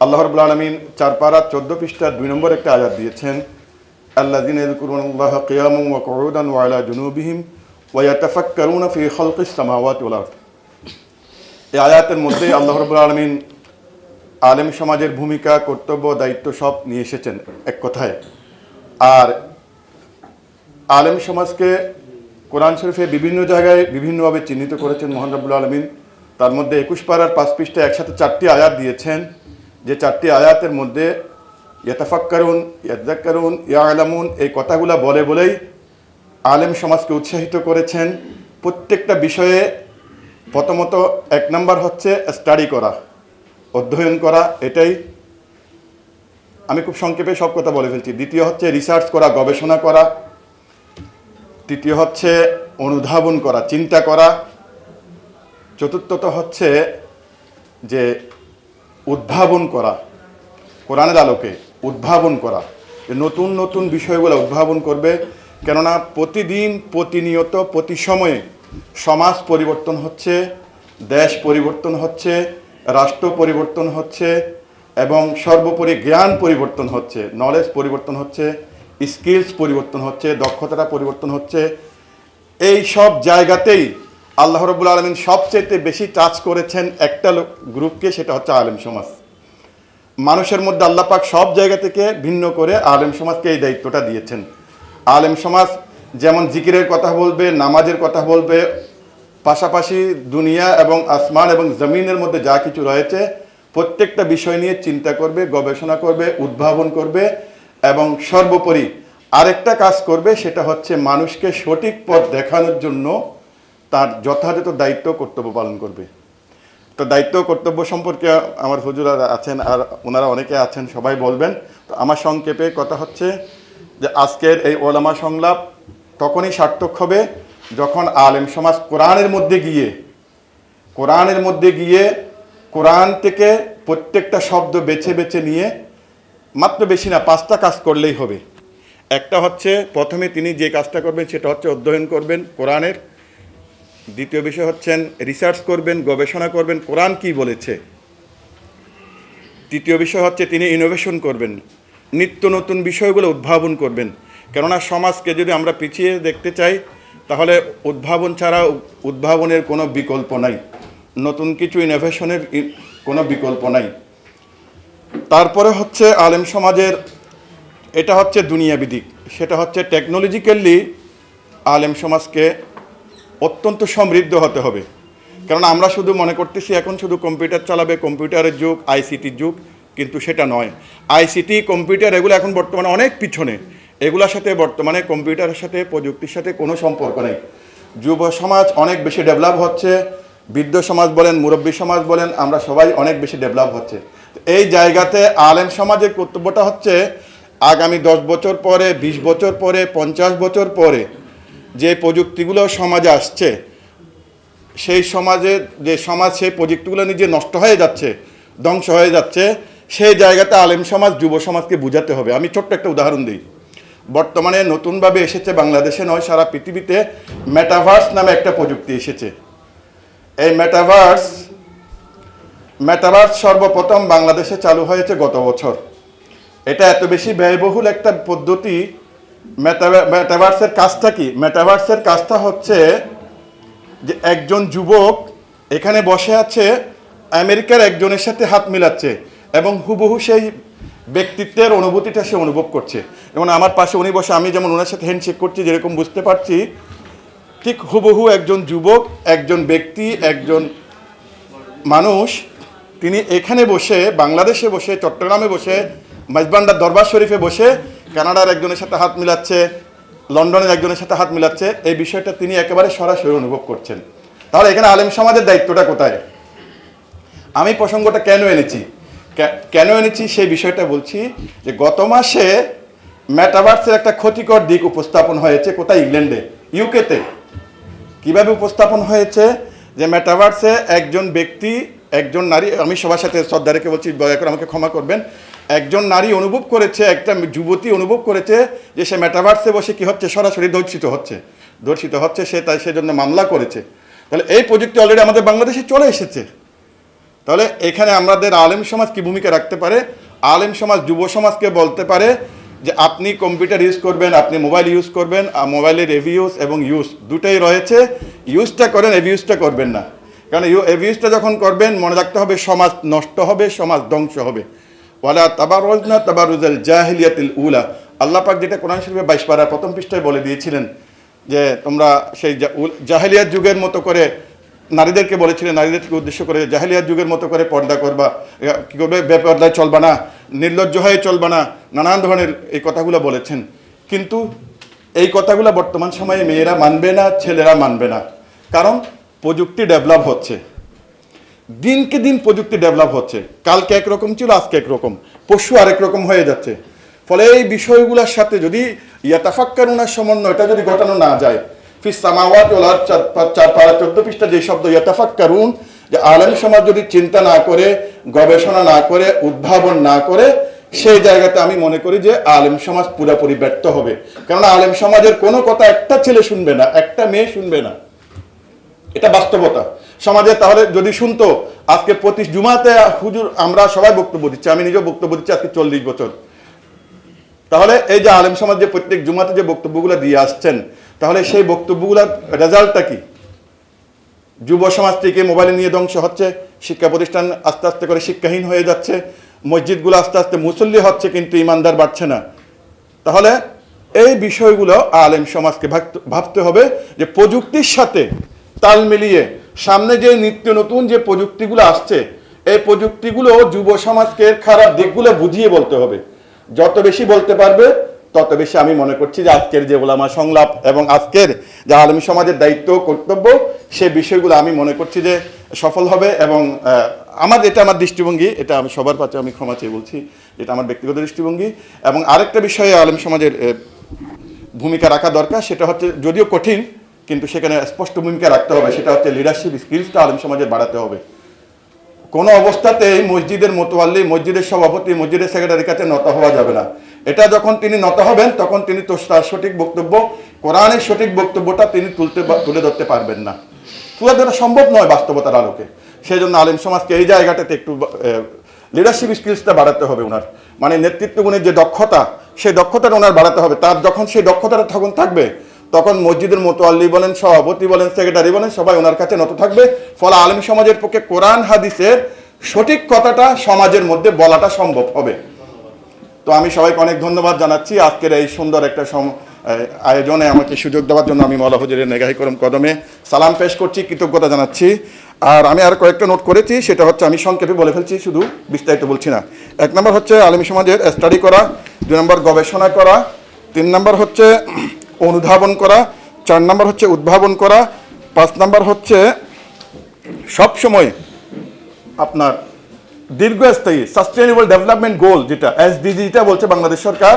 আল্লাহ রবুল্লা আলমিন চার পারা চোদ্দ পৃষ্ঠার দুই নম্বর একটা আয়াত দিয়েছেন আল্লাহ দিন আল্লাহ কিয়াম ওয়া কউদান ওয়া আলা জুনুবিহিম ওয়া ইয়াতাফাক্কারুনা ফি খালকিস সামাওয়াতি ওয়াল এই আয়াতের মধ্যে আল্লাহ রবুল্লা আলমিন আলেম সমাজের ভূমিকা, কর্তব্য, দায়িত্ব সব নিয়ে এসেছেন এক কথায়। আর আলেম সমাজকে কোরআন শরীফে বিভিন্ন জায়গায় বিভিন্নভাবে চিহ্নিত করেছেন মোহান রবুল্লা আলমিন। তার মধ্যে একুশ পাড়ার পাঁচ পৃষ্ঠায় একসাথে চারটি আয়াত দিয়েছেন যে চারটি আয়াতের মধ্যে ইয়াতাফাক্কারুন ইয়াদ্দাক্কারুন ইয়া আলামুন এই কথাগুলো বলে বলেই আলেম সমাজকে উৎসাহিত করেছেন। প্রত্যেকটা বিষয়ে প্রথমত এক নম্বর হচ্ছে স্টাডি করা, অধ্যয়ন করা, এটাই। আমি খুব সংক্ষেপে সব কথা বলে ফেলছি। দ্বিতীয় হচ্ছে রিসার্চ করা, গবেষণা করা। তৃতীয় হচ্ছে অনুধাবন করা, চিন্তা করা। চতুর্থত হচ্ছে যে উদ্ভাবন করা, কোরআনের আলোকে উদ্ভাবন করা নতুন নতুন বিষয়গুলো উদ্ভাবন করবে, কেননা প্রতিদিন প্রতিনিয়ত প্রতি সময়ে সমাজ পরিবর্তন হচ্ছে, দেশ পরিবর্তন হচ্ছে, রাষ্ট্র পরিবর্তন হচ্ছে, এবং সর্বোপরি জ্ঞান পরিবর্তন হচ্ছে নলেজ পরিবর্তন হচ্ছে স্কিলস পরিবর্তন হচ্ছে দক্ষতাটা পরিবর্তন হচ্ছে, এই সব জায়গাতেই আল্লাহ রবুল আলমিন সবচেয়ে বেশি টাচ করেছেন একটা গ্রুপকে সেটা হচ্ছে আলেম সমাজ। মানুষের মধ্যে আল্লাহ পাক সব জায়গা থেকে ভিন্ন করে আলেম সমাজকে এই দায়িত্বটা দিয়েছেন। আলেম সমাজ যেমন জিকিরের কথা বলবে, নামাজের কথা বলবে, পাশাপাশি দুনিয়া এবং আসমান এবং জমিনের মধ্যে যা কিছু রয়েছে, প্রত্যেকটা বিষয় নিয়ে চিন্তা করবে, গবেষণা করবে, উদ্ভাবন করবে এবং সর্বোপরি আরেকটা কাজ করবে, সেটা হচ্ছে মানুষকে সঠিক পথ দেখানোর জন্য তার যথাযথ দায়িত্ব কর্তব্য পালন করবে। তো দায়িত্ব কর্তব্য সম্পর্কে আমার হুজুরা আছেন আর ওনারা অনেকে আছেন, সবাই বলবেন। তো আমার সংক্ষেপে কথা হচ্ছে যে আজকের এই ওলামা সংলাপ তখনই সার্থক হবে যখন আলেম সমাজ কোরআনের মধ্যে গিয়ে, কোরআনের মধ্যে গিয়ে কোরআন থেকে প্রত্যেকটা শব্দ বেছে বেছে নিয়ে মাত্র বেশি না, পাঁচটা কাজ করলেই হবে। একটা হচ্ছে প্রথমে তিনি যে কাজটা করবেন সেটা হচ্ছে অধ্যয়ন করবেন কোরআনের। দ্বিতীয় বিষয় হচ্ছেন রিসার্চ করবেন, গবেষণা করবেন, কোরআন কি বলেছে? তৃতীয় বিষয় হচ্ছে, তিনি ইনোভেশন করবেন, নিত্য নতুন বিষয়গুলো উদ্ভাবন করবেন। কেননা, সমাজকে যদি আমরা পিছিয়ে দেখতে চাই, তাহলে উদ্ভাবন ছাড়া উদ্ভাবনের কোনো বিকল্প নাই। নতুন কিছু ইনোভেশনের কোনো বিকল্প নাই। তারপরে হচ্ছে, আলেম সমাজের, এটা হচ্ছে দুনিয়াবি দিক। সেটা হচ্ছে টেকনোলজিক্যালি আলেম সমাজকে অত্যন্ত সমৃদ্ধ হতে হবে। কারণ আমরা শুধু মনে করতেছি, এখন শুধু কম্পিউটার চালাবে, কম্পিউটারের যুগ আইসিটির যুগ, কিন্তু সেটা নয়। আইসিটি, কম্পিউটার, এগুলো এখন বর্তমানে অনেক পিছনে। এগুলোর সাথে বর্তমানে কম্পিউটারের সাথে, প্রযুক্তির সাথে কোনো সম্পর্ক নেই। যুব সমাজ অনেক বেশি ডেভেলপ হচ্ছে। বৃদ্ধ সমাজ বলেন, মুরব্বী সমাজ বলেন, আমরা সবাই অনেক বেশি ডেভেলপ হচ্ছে। এই জায়গাতে আলেম সমাজের কর্তব্যটা হচ্ছে, আগামী দশ বছর পরে, বিশ বছর পরে, পঞ্চাশ বছর পরে যে প্রযুক্তিগুলো সমাজে আসছে, সেই সমাজে যে সমাজ সেই প্রযুক্তিগুলো নিজে নষ্ট হয়ে যাচ্ছে, ধ্বংস হয়ে যাচ্ছে, সেই জায়গাতে আলেম সমাজ, যুব সমাজকে বুঝাতে হবে। আমি ছোট্ট একটা উদাহরণ দিই। বর্তমানে নতুনভাবে এসেছে বাংলাদেশে নয়, সারা পৃথিবীতে মেটাভার্স নামে একটা প্রযুক্তি এসেছে। এই মেটাভার্স মেটাভার্স সর্বপ্রথম বাংলাদেশে চালু হয়েছে গত বছর। এটা এত বেশি ব্যয়বহুল একটা পদ্ধতি মেটাভার্সের কাজটা কি? মেটাভার্সের কাজটা হচ্ছে যে একজন যুবক এখানে বসে আছে, আমেরিকার একজনের সাথে হাত মিলাচ্ছে এবং হুবহু সেই ব্যক্তিত্বের অনুভূতিটা সে অনুভব করছে। যেমন আমার পাশে উনি বসে, আমি যেমন ওনার সাথে হ্যান্ডশেক করছি, যেরকম বুঝতে পারছি, ঠিক হুবহু একজন যুবক, একজন ব্যক্তি, একজন মানুষ, তিনি এখানে বসে, বাংলাদেশে বসে, চট্টগ্রামে বসে মাইজবান্ডার দরবার শরীফে বসে কানাডার একজনের সাথে হাত মিলাচ্ছে, লন্ডনের একজনের সাথে হাত মিলাচ্ছে, এই বিষয়টা তিনি একেবারে সরাসরি অনুভব করছেন। তাহলে এখানে আলেম সমাজের দায়িত্বটা কোথায়? আমি প্রসঙ্গটা কেন এনেছি? কেন এনেছি সেই বিষয়টা বলছি যে গত মাসে মেটাভার্সের একটা ক্ষতিকর দিক উপস্থাপন হয়েছে কোথায়? ইংল্যান্ডে, ইউকেতে। কীভাবে উপস্থাপন হয়েছে? যে মেটাভার্সে একজন ব্যক্তি, একজন নারী, আমি সবার সাথে শ্রদ্ধা রেখে বলছি, দয়া করে আমাকে ক্ষমা করবেন একজন নারী অনুভব করেছে, একটা যুবতী অনুভব করেছে যে সে মেটাভার্সে বসে কি হচ্ছে? সরাসরি দর্শিত হচ্ছে। ধর্ষিত হচ্ছে, সে তাই সেজন্য মামলা করেছে। তাহলে এই প্রযুক্তি অলরেডি আমাদের বাংলাদেশে চলে এসেছে। তাহলে এখানে আমাদের আলেম সমাজ কি ভূমিকা রাখতে পারে? আলেম সমাজ, যুব সমাজকে বলতে পারে যে আপনি কম্পিউটার ইউজ করবেন, আপনি মোবাইল ইউজ করবেন, আর মোবাইলের রিভিউস এবং ইউজ দুটাই রয়েছে। ইউজটা করেন এভিউজটা করবেন না। কারণ ইউ এভিউজটা যখন করবেন, মনে রাখতে হবে সমাজ নষ্ট হবে, সমাজ ধ্বংস হবে। ওয়ালা তাবারুজ না তাবারুজাল জাহিলিয়াতিল উলা। আল্লাহ পাক যেটা কোরআন শরীফে বাইশ পারা প্রথম পৃষ্ঠায় বলে দিয়েছিলেন যে তোমরা সেই জাহেলিয়াত যুগের মতো করে নারীদেরকে বলেছিলেন, নারীদেরকে উদ্দেশ্য করে জাহেলিয়াত যুগের মতো করে পর্দা করবা কি করবে? বেপর্দায় চলবা না নির্লজ্জ হয়ে চলবা না, নানান ধরনের এই কথাগুলো বলেছেন। কিন্তু এই কথাগুলো বর্তমান সময়ে মেয়েরা মানবে না, ছেলেরা মানবে না। কারণ প্রযুক্তি ডেভেলপ হচ্ছে। দিনকে দিন প্রযুক্তি ডেভেলপ হচ্ছে। কালকে একরকম ছিল, আজকে একরকম। পশু আরেক রকম হয়ে যাচ্ছে। ফলে এই বিষয়গুলোর সাথে যদি ইয়াতাফাক্কারুনার সমন্বয়টা যদি ঘটানো না যায়, ফিস সামাওয়াত ওয়াল চার পা- চার পারা চোদ্দ পৃষ্ঠা যে শব্দ ইয়াতাফাক্কারুন, যে আলেম সমাজ যদি চিন্তা না করে, গবেষণা না করে, উদ্ভাবন না করে, সেই জায়গাতে আমি মনে করি যে আলেম সমাজ পুরোপুরি ব্যর্থ হবে। কারণ আলেম সমাজের কোনো কথা একটা ছেলে শুনবে না, একটা মেয়ে শুনবে না। এটা বাস্তবতা। সমাজে তাহলে যদি শুনতো, আজকে প্রতি জুমাতে হুজুর, আমরা সবাই বক্তব্য দিচ্ছি, আমি নিজেও বক্তব্য দিচ্ছি আজকে চল্লিশ বছর। তাহলে এই যে আলেম সমাজ যে প্রত্যেক জুমাতে যে বক্তব্যগুলো দিয়ে আসছেন, তাহলে সেই বক্তব্যগুলোর রেজাল্টটা কি? যুব সমাজ থেকে মোবাইল নিয়ে ধ্বংস হচ্ছে, শিক্ষা প্রতিষ্ঠান আস্তে আস্তে করে শিক্ষাহীন হয়ে যাচ্ছে, মসজিদগুলো আস্তে আস্তে মুসল্লি হচ্ছে, কিন্তু ইমানদার বাড়ছে না। তাহলে এই বিষয়গুলো আলেম সমাজকে ভাবতে- ভাবতে হবে যে প্রযুক্তির সাথে তাল মিলিয়ে সামনে যে নিত্য নতুন যে প্রযুক্তিগুলো আসছে, এই প্রযুক্তিগুলো যুব সমাজকে খারাপ দিকগুলো বুঝিয়ে বলতে হবে। যত বেশি বলতে পারবে, তত বেশি আমি মনে করছি যে আজকের যে ওলামা সংলাপ এবং আজকের যে আলমী সমাজের দায়িত্ব কর্তব্য, সে বিষয়গুলো আমি মনে করছি যে সফল হবে এবং আমার এটা আমার দৃষ্টিভঙ্গি, এটা আমি সবার কাছে আমি ক্ষমা চেয়ে বলছি, এটা আমার ব্যক্তিগত দৃষ্টিভঙ্গি। এবং আরেকটা বিষয়ে আলম সমাজের ভূমিকা রাখা দরকার, সেটা হচ্ছে যদিও কঠিন কিন্তু সেখানে স্পষ্ট ভূমিকা রাখতে হবে, সেটা হচ্ছে লিডারশিপ স্কিলসটা আলম সমাজের বাড়াতে হবে। কোনো অবস্থাতেই মসজিদের মোতোয়াল্লি, মসজিদের সভাপতি, মসজিদের সেক্রেটারির কাছে নত হওয়া যাবে না। এটা যখন তিনি নত হবেন, তখন তিনি তো তার সঠিক বক্তব্য, কোরআনের সঠিক বক্তব্যটা তিনি তুলতে তুলে ধরতে পারবেন না। তুলে ধরা সম্ভব নয় বাস্তবতার আলোকে। সেই জন্য আলিম সমাজকে এই জায়গাটাতে একটু লিডারশিপ স্কিলসটা বাড়াতে হবে ওনার মানে নেতৃত্ব গুণের যে দক্ষতা, সেই দক্ষতাটা ওনার বাড়াতে হবে। তার যখন সেই দক্ষতাটা তখন থাকবে তখন মসজিদের মোতোয়াল্লি বলেন, সভাপতি বলেন, সেক্রেটারি বলেন, সবাই ওনার কাছে নত থাকবে। ফলে আলম সমাজের পক্ষে কোরআন, হাদিসের সঠিক কথাটা সমাজের মধ্যে বলাটা সম্ভব হবে। তো আমি সবাইকে অনেক ধন্যবাদ জানাচ্ছি। আজকের এই সুন্দর একটা আয়োজনে আমাকে সুযোগ দেওয়ার জন্য আমি মৌলা হুজুরের নেগাহি করম কদমে সালাম পেশ করছি, কৃতজ্ঞতা জানাচ্ছি। আর আমি আর কয়েকটা নোট করেছি, সেটা হচ্ছে আমি সংক্ষেপে বলে ফেলছি, শুধু বিস্তারিত বলছি না। এক নম্বর হচ্ছে আলমী সমাজের স্টাডি করা, দুই নম্বর গবেষণা করা, তিন নম্বর হচ্ছে অনুধাবন করা, চার নম্বর হচ্ছে উদ্ভাবন করা, পাঁচ নম্বর হচ্ছে সবসময় আপনার দীর্ঘস্থায়ী সাস্টেনেবল ডেভেলপমেন্ট গোল যেটা এসডিজি যেটা বলছে বাংলাদেশ সরকার,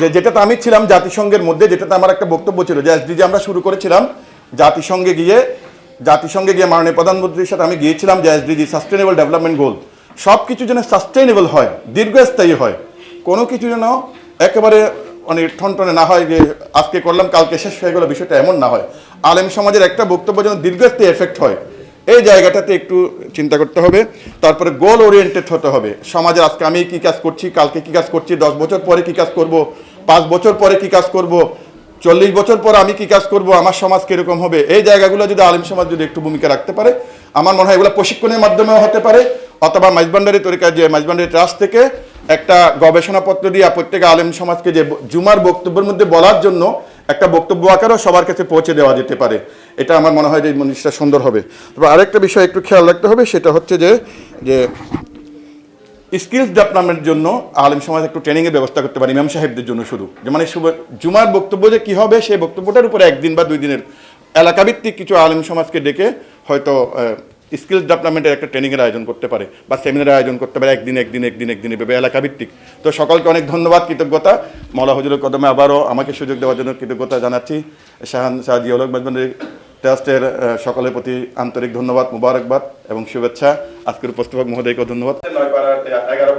যে যেটাতে আমি ছিলাম জাতিসংঘের মধ্যে, যেটাতে আমার একটা বক্তব্য ছিল যে এসডিজি আমরা শুরু করেছিলাম জাতিসংঘে গিয়ে জাতিসংঘে গিয়ে মাননীয় প্রধানমন্ত্রীর সাথে আমি গিয়েছিলাম যে এসডিজি সাস্টেনেবল ডেভেলপমেন্ট গোল সব কিছু যেন সাস্টেনেবল হয়, দীর্ঘস্থায়ী হয়, কোনো কিছু যেন একেবারে মানে ঠনটনে না হয় যে আজকে করলাম, কালকে শেষ হয়ে গেল, বিষয়টা এমন না হয়। আলেম সমাজের একটা বক্তব্য যেন দীর্ঘস্থায়ী এফেক্ট হয়, এই জায়গাটাতে একটু চিন্তা করতে হবে। তারপরে গোল ওরিয়েন্টেড হতে হবে। সমাজের আজকে আমি কী কাজ করছি, কালকে কী কাজ করছি, দশ বছর পরে কী কাজ করব, পাঁচ বছর পরে কী কাজ করব, চল্লিশ বছর পর আমি কি কাজ করব, আমার সমাজ কীরকম হবে? এই জায়গাগুলো যদি আলিম সমাজ যদি একটু ভূমিকা রাখতে পারে, আমার মনে হয় এগুলো প্রশিক্ষণের মাধ্যমেও হতে পারে। অথবা মাইজবান্ডারি তরিকা যে মাইজবান্ডারি ট্রাস্ট থেকে একটা গবেষণাপত্র দিয়ে প্রত্যেক আলেম সমাজকে যে জুমার বক্তব্যের মধ্যে বলার জন্য একটা বক্তব্য আকারও সবার কাছে পৌঁছে দেওয়া যেতে পারে। এটা আমার মনে হয় যে জিনিসটা সুন্দর হবে। তবে আরেকটা বিষয় একটু খেয়াল রাখতে হবে, সেটা হচ্ছে যে যে স্কিলস ডেভেলপমেন্টের জন্য আলেম সমাজ একটু ট্রেনিংয়ের ব্যবস্থা করতে পারে, ইমাম সাহেবদের জন্য শুধু। যে মানে জুমার বক্তব্য যে কী হবে, সেই বক্তব্যটার উপরে একদিন বা দুই দিনের এলাকাভিত্তিক কিছু আলেম সমাজকে ডেকে হয়তো স্কিলস ডেভেলপমেন্টের একটা ট্রেনিংয়ের আয়োজন করতে পারে বা সেমিনারের আয়োজন করতে পারে, একদিন একদিন একদিন একদিন এভাবে এলাকাভিত্তিক তো সকলকে অনেক ধন্যবাদ, কৃতজ্ঞতা। মলা হজুরের কদমে আবারও আমাকে সুযোগ দেওয়ার জন্য কৃতজ্ঞতা জানাচ্ছি। শাহান শাহ জিওলক মেজবানের ট্রাস্টের সকলের প্রতি আন্তরিক ধন্যবাদ, মুবারকবাদ এবং শুভেচ্ছা। আজকের উপস্থাপক মহোদয়কে ধন্যবাদ। নয় এগারো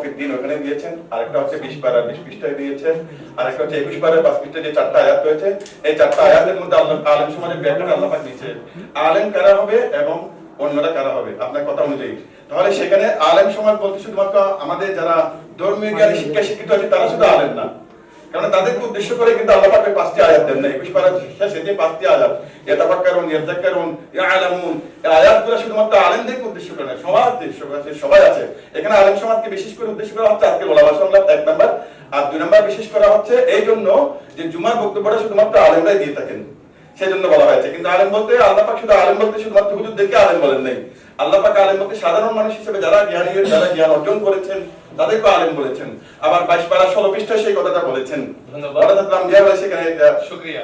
এটা ফাঁকা দিন ওখানে দিয়েছেন, আরেকটা হচ্ছে বিশ পারা বিশ পৃষ্ঠায় দিয়েছেন, আরেকটা হচ্ছে একুশ পারা পাঁচ পৃষ্ঠায় যে চারটা আয়াত রয়েছে, এই চারটা আয়াতের মধ্যে আল্লাহ আলেম সমাজের ব্যাখ্যাটা আল্লাহ দিয়েছে। আলেম কারা হবে এবং অন্যরা কারা হবে? আপনার কথা অনুযায়ী। তাহলে সেখানে আলেম সমাজ বলতে শুধুমাত্র আমাদের যারা ধর্মীয় জ্ঞানী শিক্ষা শিক্ষিত আছে, তারা শুধু আলেম না। কারণ তাদেরকে উদ্দেশ্য করে কিন্তু আল্লাহ পাকের পাঁচটি আয়াত দেন না একুশ পারা শেষে যে পাঁচটি আয়াত, ইয়াতাফাক্কারুন ইয়ালামুন আয়াতগুলো শুধুমাত্র আলেমদেরকে উদ্দেশ্য করে না সমাজ উদ্দেশ্য সবাই আছে। এখানে আলেম সমাজকে বিশেষ করে উদ্দেশ্য করা হচ্ছে আজকে এক নাম্বার। আর দুই নম্বর বিশেষ করা হচ্ছে এই জন্য যে জুমার বক্তব্যটা শুধুমাত্র আলেমরাই দিয়ে থাকেন। সেই জন্য বলা হয়েছে। কিন্তু আলেম বলতে আল্লাহ পাক শুধু আলেম বলতে শুধুমাত্র দেখে আলেম বলেন নাই। আল্লাহ পাক আলেম বলতে সাধারণ মানুষ হিসেবে যারা জ্ঞানী যারা জ্ঞান অর্জন করেছেন তাদেরকে আলেম বলেছেন। আবার বাইশ পারা ষোলো পৃষ্ঠা সেই কথাটা বলেছেন। ধন্যবাদ। সেখানে শুক্রিয়া।